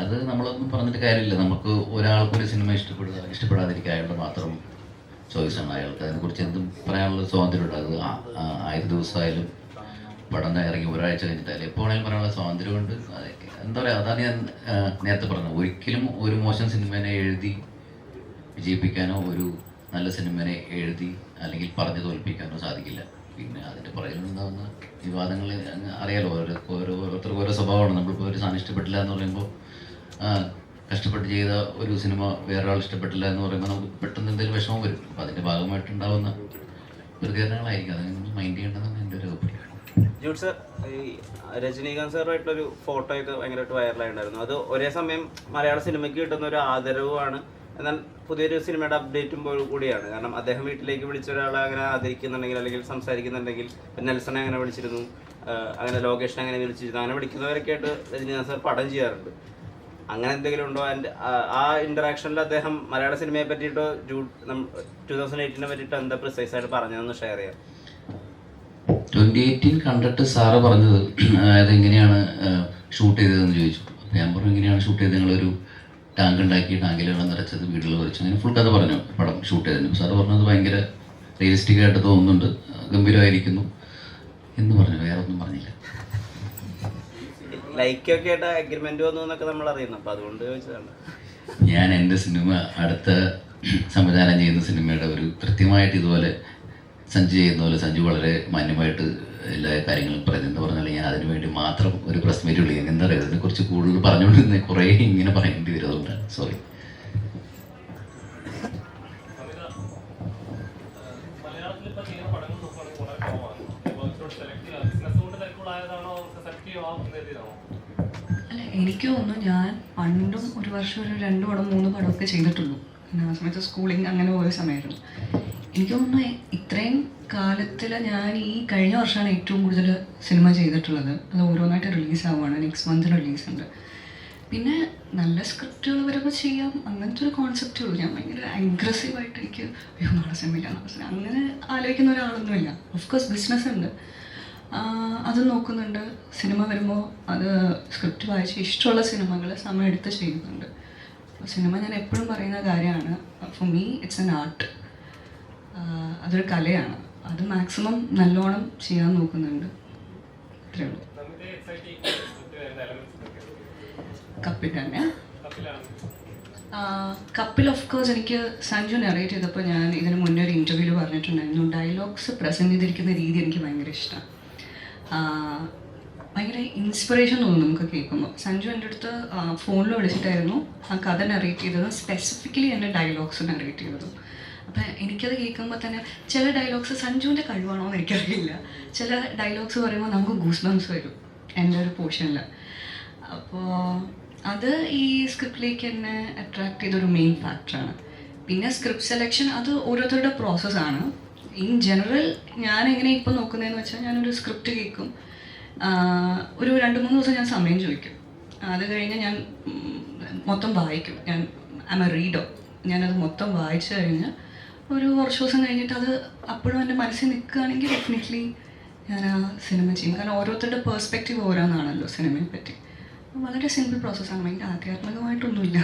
അത് നമ്മളൊന്നും പറഞ്ഞിട്ട് കാര്യമില്ല. നമുക്ക് ഒരാൾക്ക് ഒരു സിനിമ ഇഷ്ടപ്പെടുക ഇഷ്ടപ്പെടാതിരിക്കുക അയാളുടെ മാത്രം ചോയ്സാണ് അയാൾക്ക്. അതിനെക്കുറിച്ച് എന്തും പറയാനുള്ള സ്വാതന്ത്ര്യമുണ്ട് അത് ആയിരം ദിവസമായാലും പടം ഇറങ്ങി ഒരാഴ്ച കഴിഞ്ഞിട്ടായാലും എപ്പോൾ വേണമെങ്കിലും പറയാനുള്ള സ്വാതന്ത്ര്യമുണ്ട് അതൊക്കെ. എന്താ പറയുക അതാണ് ഞാൻ നേരത്തെ പറഞ്ഞത്. ഒരിക്കലും ഒരു മോശം സിനിമേനെ എഴുതി വിജയിപ്പിക്കാനോ ഒരു നല്ല സിനിമേനെ എഴുതി അല്ലെങ്കിൽ പറഞ്ഞു തോൽപ്പിക്കാനോ സാധിക്കില്ല. പിന്നെ അതിന്റെ പുറകിലുണ്ടാകുന്ന വിവാദങ്ങൾ അറിയാലോ. ഓരോ ഓരോ ഓരോരുത്തർക്കും ഓരോ സ്വഭാവമാണ്. നമ്മളിപ്പോൾ ഒരു സാധനം ഇഷ്ടപ്പെട്ടില്ല എന്ന് പറയുമ്പോൾ കഷ്ടപ്പെട്ട് ചെയ്ത ഒരു സിനിമ വേറൊരാൾ ഇഷ്ടപ്പെട്ടില്ല എന്ന് പറയുമ്പോൾ നമുക്ക് പെട്ടെന്ന് എന്തെങ്കിലും വിഷമം വരും. അപ്പോൾ അതിന്റെ ഭാഗമായിട്ടുണ്ടാവുന്ന പ്രതികരണങ്ങളായിരിക്കും അതിനെ നമ്മൾ മൈൻഡ് ചെയ്യേണ്ടതെന്നാണ് എന്റെ ഒരു അഭിപ്രായം. ജൂട്ട് സർ ഈ രജനീകാന്ത് സാറുമായിട്ടൊരു ഫോട്ടോ ഒക്കെ ഭയങ്കരമായിട്ട് വൈറലായിട്ടുണ്ടായിരുന്നു. അത് ഒരേ സമയം മലയാള സിനിമയ്ക്ക് കിട്ടുന്ന ഒരു ആദരവുമാണ്. എന്നാൽ പുതിയൊരു സിനിമയുടെ അപ്ഡേറ്റും കൂടിയാണ്. കാരണം അദ്ദേഹം വീട്ടിലേക്ക് വിളിച്ച ഒരാളെ അങ്ങനെ ആദരിക്കുന്നുണ്ടെങ്കിൽ അല്ലെങ്കിൽ സംസാരിക്കുന്നുണ്ടെങ്കിൽ നെൽസനെ അങ്ങനെ വിളിച്ചിരുന്നു. അങ്ങനെ ലോകേഷിനെ അങ്ങനെ വിളിച്ചിരുന്നു. അങ്ങനെ വിളിക്കുന്നവരൊക്കെ ആയിട്ട് രജനീകാന്ത് സാർ പടം ചെയ്യാറുണ്ട്. അങ്ങനെ എന്തെങ്കിലും ഉണ്ടോ? ആൻഡ് ആ ഇന്ററാക്ഷനിൽ അദ്ദേഹം മലയാള സിനിമയെ പറ്റിയിട്ടോ ടൂ തൗസൻഡ് എയ്റ്റീനെ പറ്റിയിട്ടോ എന്താ പ്രിസൈസ് ആയിട്ട് പറഞ്ഞതെന്ന് ഷെയർ ചെയ്യാം. ട്വന്റി എയ്റ്റീൻ കണ്ടിട്ട് സാറ് പറഞ്ഞത് അതായത് എങ്ങനെയാണ് ഷൂട്ട് ചെയ്തതെന്ന് ചോദിച്ചു. ഞാൻ പറഞ്ഞു എങ്ങനെയാണ് ഷൂട്ട് ചെയ്തത്? നിങ്ങളൊരു ടാങ്ക് ഉണ്ടാക്കി ടാങ്കിൽ വെള്ളം നിറച്ചത് വീട്ടിൽ കുറച്ച് അങ്ങനെ ഫുൾ കഥ പറഞ്ഞു പടം ഷൂട്ട് ചെയ്തതിന്. സാറ് പറഞ്ഞത് ഭയങ്കര റിയലിസ്റ്റിക് ആയിട്ട് തോന്നുന്നുണ്ട് ഗംഭീരമായിരിക്കുന്നു എന്ന് പറഞ്ഞു വേറെ ഒന്നും പറഞ്ഞില്ല. ലൈക്കൊക്കെ ആയിട്ട് അഗ്രിമെന്റ് വന്നു എന്നൊക്കെ നമ്മൾ അറിയുന്നു. അപ്പൊ അതുകൊണ്ട് ചോദിച്ചതാണ്. ഞാൻ എന്റെ സിനിമ അടുത്ത സംവിധാനം ചെയ്യുന്ന സിനിമയുടെ ഒരു കൃത്യമായിട്ട് ഇതുപോലെ സഞ്ജു ചെയ്യുന്ന പോലെ സഞ്ജു വളരെ മാന്യമായിട്ട് എല്ലാ കാര്യങ്ങളും പറയുന്നത് എന്ന് പറഞ്ഞാൽ ഞാൻ അതിനു വേണ്ടി മാത്രം ഒരു പ്രസ് മീറ്റ് വിളിക്കും എന്താ പറയുക ഇതിനെക്കുറിച്ച് കൂടുതൽ പറഞ്ഞുകൊണ്ടിരുന്ന കുറേ ഇങ്ങനെ പറയേണ്ടി വരും അതുകൊണ്ടാണ്. സോറി മലയാളത്തിൽ ഇപ്പൊ ചെയ്യുന്ന പടങ്ങൾ നോക്കുകയാണെങ്കിൽ വളരെ കുറവാണ് സെലക്ട് ബിസിനസ് കൊണ്ട് തിരക്കുള്ളതായതാണോ സെലക്ട് ചെയ്യാം രീതിയിലാണോ അല്ല എനിക്ക് തോന്നുന്നു ഞാൻ പണ്ടും ഒരു വർഷം ഒരു രണ്ട് പടം മൂന്ന് പടമൊക്കെ ചെയ്തിട്ടുള്ളൂ. പിന്നെ ആ സമയത്ത് സ്കൂളിങ് അങ്ങനെ പോയ സമയമായിരുന്നു. എനിക്ക് തോന്നുന്നു ഇത്രയും കാലത്തിൽ ഞാൻ ഈ കഴിഞ്ഞ വർഷമാണ് ഏറ്റവും കൂടുതൽ സിനിമ ചെയ്തിട്ടുള്ളത്. അത് ഓരോന്നായിട്ട് റിലീസ് ആവുകയാണ് നെക്സ്റ്റ് മന്ത് റിലീസ് ഉണ്ട്. പിന്നെ നല്ല സ്ക്രിപ്റ്റുകൾ വരുമ്പോൾ ചെയ്യാം. അങ്ങനത്തെ ഒരു കോൺസെപ്റ്റേ ഉള്ളൂ. ഞാൻ ഭയങ്കര അഗ്രസീവായിട്ട് എനിക്ക് അയ്യോ നാളെ സിനിമയില്ല നാളെ സിനിമ അങ്ങനെ ആലോചിക്കുന്ന ഒരാളൊന്നുമില്ല. ഓഫ് കോഴ്സ് ബിസിനസ് ഉണ്ട്. അത് നോക്കുന്നുണ്ട്. സിനിമ വരുമ്പോൾ അത് സ്ക്രിപ്റ്റ് വായിച്ച് ഇഷ്ടമുള്ള സിനിമകൾ സമയമെടുത്ത് ചെയ്യുന്നുണ്ട്. സിനിമ ഞാൻ എപ്പോഴും പറയുന്ന കാര്യമാണ് for me it's an art അതൊരു കലയാണ്. അത് മാക്സിമം നല്ലോണം ചെയ്യാൻ നോക്കുന്നുണ്ട്. അത്രേ ഉള്ളൂ. കപ്പിൽ തന്നെ. കപ്പിൽ ഓഫ് കോഴ്സ് എനിക്ക് സഞ്ജു നറേറ്റ് ചെയ്തപ്പോൾ ഞാൻ ഇതിന് മുന്നേ ഒരു ഇന്റർവ്യൂവിൽ പറഞ്ഞിട്ടുണ്ടായിരുന്നു. ഡയലോഗ്സ് പ്രസന്റ് ചെയ്തിരിക്കുന്ന രീതി എനിക്ക് ഭയങ്കര ഇഷ്ടമാണ് ഭയങ്കര ഇൻസ്പിറേഷൻ തോന്നുന്നു നമുക്ക് കേൾക്കുമ്പോൾ സഞ്ജു എന്റെ അടുത്ത് ഫോണിൽ വിളിച്ചിട്ടായിരുന്നു ആ കഥ നറേറ്റ് ചെയ്തത് സ്പെസിഫിക്കലി എന്റെ ഡയലോഗ്സ് നറേറ്റ് ചെയ്തത്. അപ്പം എനിക്കത് കേൾക്കുമ്പോൾ തന്നെ ചില ഡയലോഗ്സ് സഞ്ജുവിന്റെ കഴിവാണോ എന്ന് എനിക്കറിയില്ല. ചില ഡയലോഗ്സ് പറയുമ്പോൾ നമുക്ക് ഗൂസ് ബംസ് വരും എന്റെ ഒരു പോർഷനിൽ അപ്പോൾ അത് ഈ സ്ക്രിപ്റ്റിലേക്ക് എന്നെ അട്രാക്ട് ചെയ്തൊരു മെയിൻ ഫാക്ടറാണ് പിന്നെ സ്ക്രിപ്റ്റ് സെലക്ഷൻ അത് ഓരോരുത്തരുടെ പ്രോസസ്സാണ് ഇൻ ജനറൽ ഞാൻ എങ്ങനെ ഇപ്പോൾ നോക്കുന്നതെന്ന് വെച്ചാൽ ഞാനൊരു സ്ക്രിപ്റ്റ് കേൾക്കും. ഒരു രണ്ട് മൂന്ന് ദിവസം ഞാൻ സമയം ചോദിക്കും. അത് കഴിഞ്ഞ് ഞാൻ മൊത്തം വായിക്കും. ഞാൻ ആം എ റീഡോ ഞാനത് മൊത്തം വായിച്ചു കഴിഞ്ഞ് ഒരു കുറച്ച് ദിവസം കഴിഞ്ഞിട്ട് അത് അപ്പോഴും എന്റെ മനസ്സിൽ നിൽക്കുകയാണെങ്കിൽ ഡെഫിനറ്റ്ലി ഞാൻ ആ സിനിമ ചെയ്യും. കാരണം ഓരോരുത്തരുടെ പേഴ്സ്പെക്റ്റീവ് ഓരോന്നാണല്ലോ സിനിമയെ പറ്റി. വളരെ സിമ്പിൾ പ്രോസസ്സാണ് ഭയങ്കര ആധ്യാത്മികമായിട്ടൊന്നുമില്ല.